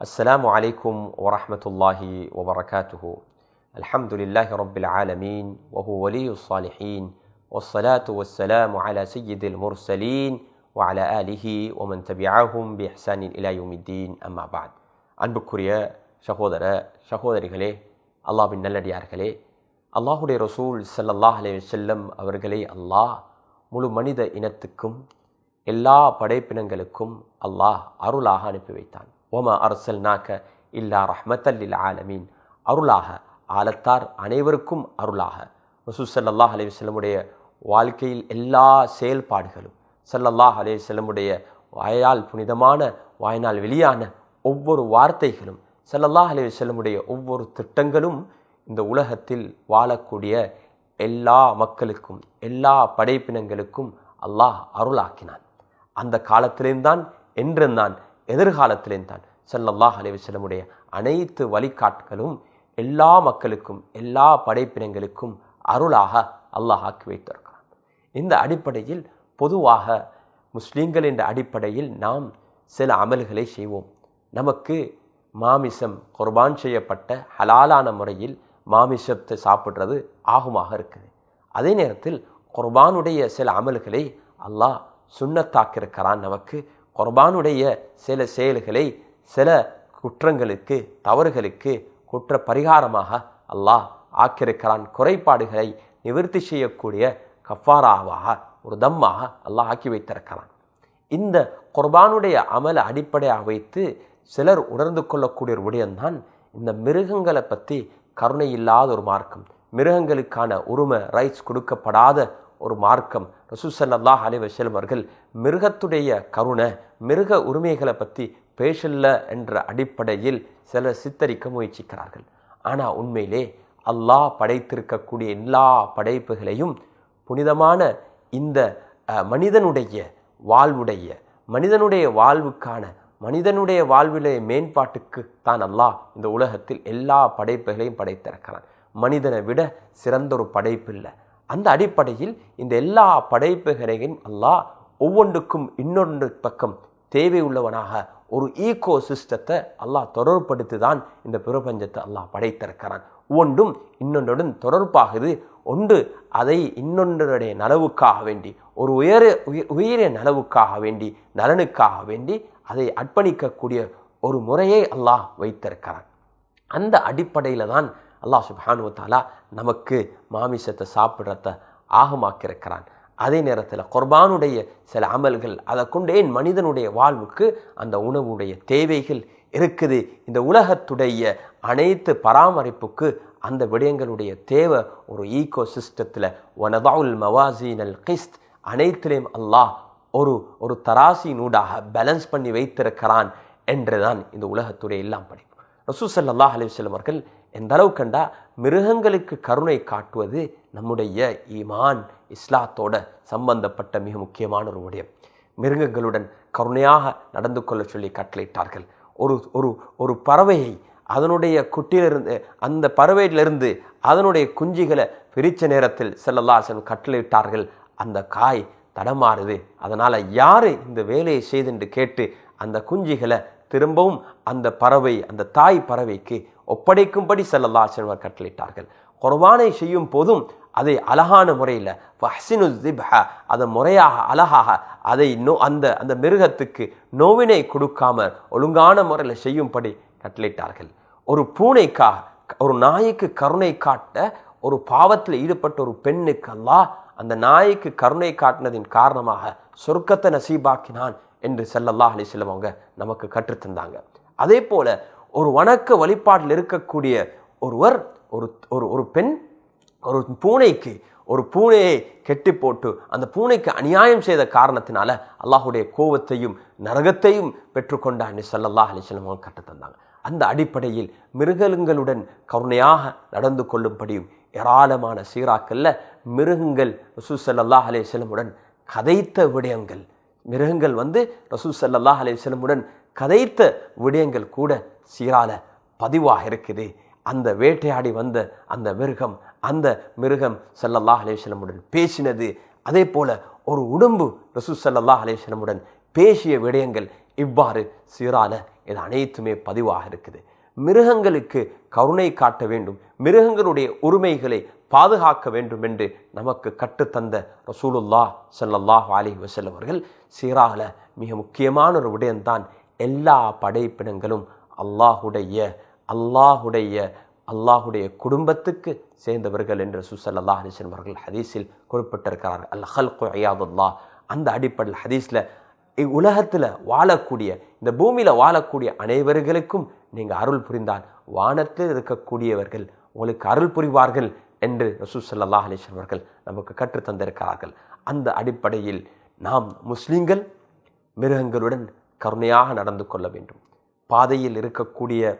السلام عليكم ورحمة الله وبركاته الحمد لله رب العالمين وهو ولي الصالحين والصلاة والسلام على سيد المرسلين وعلى آله ومن تبعهم بإحسان إلى يوم الدين أما بعد அன்புக்குரிய சகோதர சகோதரிகளே அல்லாஹ்வின் நல்லடியார்களே அல்லாஹுடைய ரசூல் ஸல்லல்லாஹு அலைஹி வஸல்லம் அவர்களே அல்லாஹ் முழு மனித இனத்துக்கும் எல்லா படைப்பினங்களுக்கும் அல்லாஹ் அருளாக அனுப்பி வைத்தான் ஒம அரசல்னாக்க இல்லா ரஹ்மத்தல்லில் ஆலமீன். அருளாக ஆலத்தார் அனைவருக்கும் அருளாக. ரசூல் சல்லாஹ் அலி வஸல்லமுடைய வாழ்க்கையில் எல்லா செயல்பாடுகளும் சல்லல்லாஹ் அலைஹி வஸல்லமுடைய வாயால் புனிதமான வாயினால் வெளியான ஒவ்வொரு வார்த்தைகளும் சல்லல்லாஹ் அலைஹி வஸல்லமுடைய ஒவ்வொரு திட்டங்களும் இந்த உலகத்தில் வாழக்கூடிய எல்லா மக்களுக்கும் எல்லா படைப்பினங்களுக்கும் அல்லாஹ் அருளாக்கினான். அந்த காலத்திலேந்தான் என்றுந்தான் எதிர்காலத்திலேயும் தான் அலைஹி வஸல்லமுடைய அனைத்து வழிகாட்டுகளும் எல்லா மக்களுக்கும் எல்லா படைப்பினங்களுக்கும் அருளாக அல்லாஹ் ஆக்கி வைத்திருக்கிறான். இந்த அடிப்படையில் பொதுவாக முஸ்லீம்கள் என்ற அடிப்படையில் நாம் சில அமல்களை செய்வோம். நமக்கு மாமிசம் குர்பான் செய்யப்பட்ட ஹலாலான முறையில் மாமிசத்தை சாப்பிட்றது ஆகுமாக இருக்குது. அதே நேரத்தில் குர்பானுடைய சில அமல்களை அல்லாஹ் சுண்ணத்தாக்கியிருக்கிறான் நமக்கு. குர்பானுடைய சில செயல்களை சில குற்றங்களுக்கு தவறுகளுக்கு குற்ற பரிகாரமாக அல்லாஹ் ஆக்கியிருக்கிறான். குறைபாடுகளை நிவர்த்தி செய்யக்கூடிய கஃபாராவாக ஒரு தம்மாக அல்லாஹ் ஆக்கி வைத்திருக்கிறான். இந்த குர்பானுடைய அமலை அடிப்படையாக வைத்து சிலர் உணர்ந்து கொள்ளக்கூடிய ஒரு விடயம்தான் இந்த மிருகங்களை பற்றி கருணை இல்லாத ஒரு மார்க்கம். மிருகங்களுக்கான உரிமை ரைட்ஸ் கொடுக்கப்படாத ஒரு மார்க்கம். ரசூசல்லாஹ் அல்லாஹ் வசலம் அவர்கள் மிருகத்துடைய கருணை மிருக உரிமைகளை பற்றி பேசல என்ற அடிப்படையில் சிலர் சித்தரிக்க முயற்சிக்கிறார்கள். ஆனால் உண்மையிலே அல்லாஹ் படைத்திருக்கக்கூடிய எல்லா படைப்புகளையும் புனிதமான இந்த மனிதனுடைய வாழ்வுடைய மனிதனுடைய வாழ்வுக்கான மனிதனுடைய வாழ்விலே மேம்பாட்டுக்கு தான் அல்லாஹ் இந்த உலகத்தில் எல்லா படைப்புகளையும் படைத்திருக்கிறான். மனிதனை விட சிறந்த ஒரு படைப்பு இல்லை. அந்த அடிப்படையில் இந்த எல்லா படைப்புகளையும் அல்லாஹ் ஒவ்வொன்றுக்கும் இன்னொன்று பக்கம் தேவை உள்ளவனாக ஒரு ஈகோ சிஸ்டத்தை அல்லாஹ் தொடர்படுத்தி தான் இந்த பிரபஞ்சத்தை அல்லாஹ் படைத்திருக்கிறான். ஒன்றும் இன்னொன்றுடன் தொடர்பாகுது. ஒன்று அதை இன்னொன்றுடைய நலவுக்காக வேண்டி ஒரு உயர உயிரிய நலவுக்காக வேண்டி நலனுக்காக வேண்டி அதை அர்ப்பணிக்கக்கூடிய ஒரு முறையை அல்லாஹ் வைத்திருக்கிறான். அந்த அடிப்படையில் தான் அல்லாஹ் சுபானு தாலா நமக்கு மாமிசத்தை சாப்பிட்றத ஆகமாக்கியிருக்கிறான். அதே நேரத்தில் குர்பானுடைய சில அமல்கள் அதை கொண்டே மனிதனுடைய வாழ்வுக்கு அந்த உணவுடைய தேவைகள் இருக்குது. இந்த உலகத்துடைய அனைத்து பராமரிப்புக்கு அந்த விடயங்களுடைய தேவை ஒரு ஈகோ சிஸ்டத்தில் ஒனதாவுல் மவாசீனல் கிஸ்த் அனைத்திலையும் அல்லாஹ் ஒரு ஒரு தராசினூடாக பேலன்ஸ் பண்ணி வைத்திருக்கிறான் என்றுதான் இந்த உலகத்துடைய எல்லாம் ரசூசல் ரசூசல்லாஹ் அலிவசல்லம் அவர்கள் எந்த அளவு கண்டா மிருகங்களுக்கு கருணை காட்டுவது நம்முடைய ஈமான் இஸ்லாத்தோட சம்பந்தப்பட்ட மிக முக்கியமான ஒரு விடயம். மிருகங்களுடன் கருணையாக நடந்து கொள்ள சொல்லி கட்டளையிட்டார்கள். ஒரு ஒரு ஒரு பறவையை அதனுடைய குட்டியிலிருந்து அந்த பறவையிலிருந்து அதனுடைய குஞ்சுகளை பிரித்த நேரத்தில் செல்லல்லாசன் கட்டளையிட்டார்கள். அந்த காய் தடமாறுது. அதனால் யார் இந்த வேலையை செய்து கேட்டு அந்த குஞ்சுகளை திரும்பவும் அந்த பறவை அந்த தாய் பறவைக்கு ஒப்படைக்கும்படி செல்வர் கட்டளிட்டார்கள் குர்பானை செய்யும் போதும் அதை அழகான முறையில் ஃபஹ்சினு திப்ஹ அதை முறையாக அழகாக அதை நோ அந்த அந்த மிருகத்துக்கு நோவினை கொடுக்காம ஒழுங்கான முறையில் செய்யும்படி கட்டளிட்டார்கள் ஒரு பூனைக்காக ஒரு நாய்க்கு கருணை காட்ட ஒரு பாவத்தில் ஈடுபட்ட ஒரு பெண்ணுக்கு அல்லாஹ் அந்த நாய்க்கு கருணை காட்டினதின் காரணமாக சொர்க்கத்தை நசீபாக்கினான் என்று செல்லல்லா அலிஸ்லம் அவங்க நமக்கு கற்றுத்தந்தாங்க. அதே போல ஒரு வணக்க வழிபாட்டில் இருக்கக்கூடிய ஒருவர் ஒரு ஒரு ஒரு பெண் ஒரு பூனைக்கு ஒரு பூனையை கெட்டி போட்டு அந்த பூனைக்கு அநியாயம் செய்த காரணத்தினால அல்லாஹுடைய கோவத்தையும் நரகத்தையும் பெற்றுக்கொண்டான்னு சொல்லல்லா அலிஸ்லம் அவங்க கற்றுத்தந்தாங்க. அந்த அடிப்படையில் மிருகங்களுடன் கருணையாக நடந்து கொள்ளும்படியும் ஏராளமான சீராக்கல்ல மிருகங்கள் ரசூ சல்லாஹ் அலேஸ்லமுடன் கதைத்த விடயங்கள். மிருகங்கள் வந்து ரசூ சல்லாஹ் அலேஸ்லமுடன் கதைத்த விடயங்கள் கூட சீரால பதிவாக இருக்குது. அந்த வேட்டையாடி வந்த அந்த மிருகம் அந்த மிருகம் சல்லல்லாஹ் அலேஸ்லமுடன் பேசினது. அதே போல ஒரு உடம்பு ரசூ சல்லல்லாஹ் அலேஸ்லமுடன் பேசிய விடயங்கள் இவ்வாறு சீரால இது அனைத்துமே பதிவாக இருக்குது. மிருகங்களுக்கு கருணை காட்ட வேண்டும். மிருகங்களுடைய உரிமைகளை பாதுகாக்க வேண்டும் என்று நமக்கு கற்றுத்தந்த ரசூலுல்லா ஸல்லல்லாஹு அலி வசல்லம் அவர்கள் சீரால மிக முக்கியமான ஒரு விடயம்தான் எல்லா படைப்பினங்களும் அல்லாஹுடைய அல்லாஹுடைய அல்லாஹுடைய குடும்பத்துக்கு சேர்ந்தவர்கள் என்று சுசல்லா அலிசன் அவர்கள் ஹதீஸில் குறிப்பிட்டிருக்கிறார்கள். அல் ஹல் அந்த அடிப்படையில் ஹதீஸில் உலகத்தில் வாழக்கூடிய இந்த பூமியில் வாழக்கூடிய அனைவர்களுக்கும் நீங்கள் அருள் புரிந்தால் வானத்தில் இருக்கக்கூடியவர்கள் உங்களுக்கு அருள் புரிவார்கள் என்று ரசூசல்லா அவர்கள் நமக்கு கற்றுத்தந்திருக்கிறார்கள் அந்த அடிப்படையில் நாம் முஸ்லீம்கள் மிருகங்களுடன் கருணையாக நடந்து கொள்ள வேண்டும். பாதையில் இருக்கக்கூடிய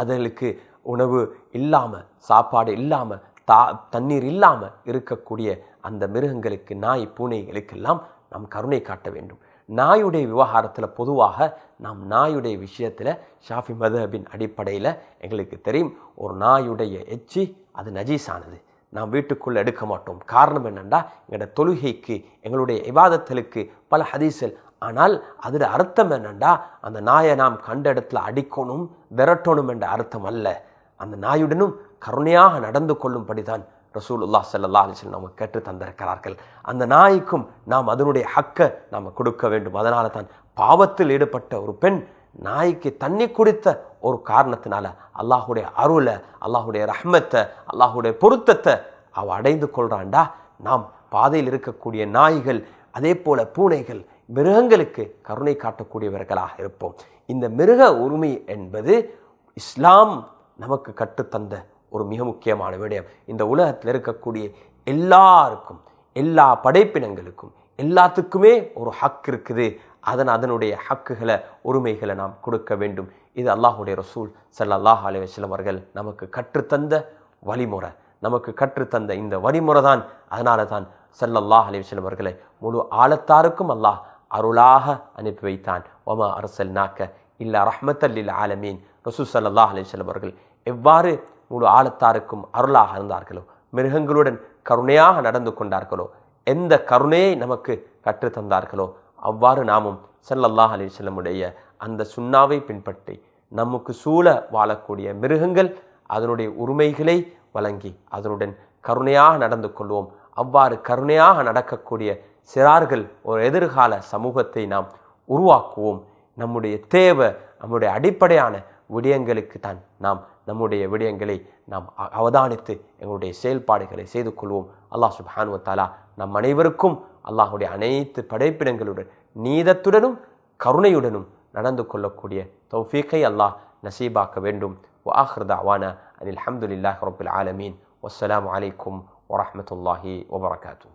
அதுகளுக்கு உணவு இல்லாமல் சாப்பாடு இல்லாமல் தா தண்ணீர் இல்லாமல் இருக்கக்கூடிய அந்த மிருகங்களுக்கு நாய் பூனைகளுக்கெல்லாம் நாம் கருணை காட்ட வேண்டும். நாயுடைய விவகாரத்தில் பொதுவாக நாம் நாயுடைய விஷயத்தில் ஷாஃபி மதபின் அடிப்படையில் எங்களுக்கு தெரியும். ஒரு நாயுடைய எச்சி அது நஜீஸானது. நாம் வீட்டுக்குள்ளே எடுக்க மாட்டோம். காரணம் என்னென்னா எங்களோட தொழுகைக்கு எங்களுடைய இபாதத்தலுக்கு பல ஹதீஸல். ஆனால் அதில் அர்த்தம் என்னென்னா அந்த நாயை நாம் கண்ட இடத்துல அடிக்கணும் விரட்டணும் என்ற அர்த்தம் அல்ல. அந்த நாயுடனும் கருணையாக நடந்து கொள்ளும்படிதான் ரசூலுல்லா சல்லா அலிஸ்லம் நமக்கு கேட்டு தந்திருக்கிறார்கள். அந்த நாய்க்கும் நாம் அதனுடைய ஹக்கை நாம் கொடுக்க வேண்டும். அதனால தான் பாவத்தில் ஈடுபட்ட ஒரு பெண் நாய்க்கு தண்ணி குடித்த ஒரு காரணத்தினால அல்லாஹுடைய அருளை அல்லாஹுடைய ரஹ்மத்தை அல்லாஹுடைய பொருத்தத்தை அவ அடைந்து கொள்கிறான்டா நாம் பாதையில் இருக்கக்கூடிய நாய்கள் அதே போல பூனைகள் மிருகங்களுக்கு கருணை காட்டக்கூடியவர்களாக இருப்போம். இந்த மிருக உரிமை என்பது இஸ்லாம் நமக்கு கற்றுத்தந்த ஒரு மிக முக்கியமான விடயம். இந்த உலகத்தில் இருக்கக்கூடிய எல்லாருக்கும் எல்லா படைப்பினங்களுக்கும் எல்லாத்துக்குமே ஒரு ஹக் இருக்குது. அதன் அதனுடைய ஹக்குகளை உரிமைகளை நாம் கொடுக்க வேண்டும். இது அல்லாஹுடைய ரசூல் சல்லாஹ் அலி வஸ்லம் அவர்கள் நமக்கு கற்றுத்தந்த வழிமுறை. நமக்கு கற்றுத்தந்த இந்த வழிமுறை தான். அதனால தான் சல்லல்லாஹ் அலி வஸ்லம் அவர்களை முழு ஆழத்தாருக்கும் அல்லாஹ் அருளாக அனுப்பி வைத்தான். ஒமா அரசல் நாக்க இல்லா ரஹ்மத்தல்லில் ஆலமீன். ரசூல் சல்லாஹ் அலி வஸ்லம் அவர்கள் எவ்வாறு முழு ஆழத்தாருக்கும் அருளாக இருந்தார்களோ? மிருகங்களுடன் கருணையாக நடந்து கொண்டார்களோ? எந்த கருணையை நமக்கு கற்றுத்தந்தார்களோ அவ்வாறு நாமும் சல்லல்லாஹ் அலிசல்லமுடைய அந்த சுண்ணாவை பின்பற்றி நமக்கு சூழ வாழக்கூடிய மிருகங்கள் அதனுடைய உரிமைகளை வழங்கி அதனுடன் கருணையாக நடந்து கொள்வோம். அவ்வாறு கருணையாக நடக்கக்கூடிய சிறார்கள் ஒரு எதிர்கால சமூகத்தை நாம் உருவாக்குவோம். நம்முடைய தேவை நம்முடைய அடிப்படையான விடயங்களுக்கு தான் நாம் நம்முடைய விடயங்களை நாம் அவதானித்து எங்களுடைய செயல்பாடுகளை செய்து கொள்வோம் அல்லாஹ் சுபானு தாலா நம் அனைவருக்கும் அல்லாஹுடைய அனைத்து படைப்பிடங்களுடன் நீதத்துடனும் கருணையுடனும் நடந்து கொள்ளக்கூடிய தௌஃபீக்கை அல்லாஹ் நசீபாக்க வேண்டும் وآخر دعوانا أن الحمد لله رب العالمين والسلام عليكم ورحمة الله وبركاته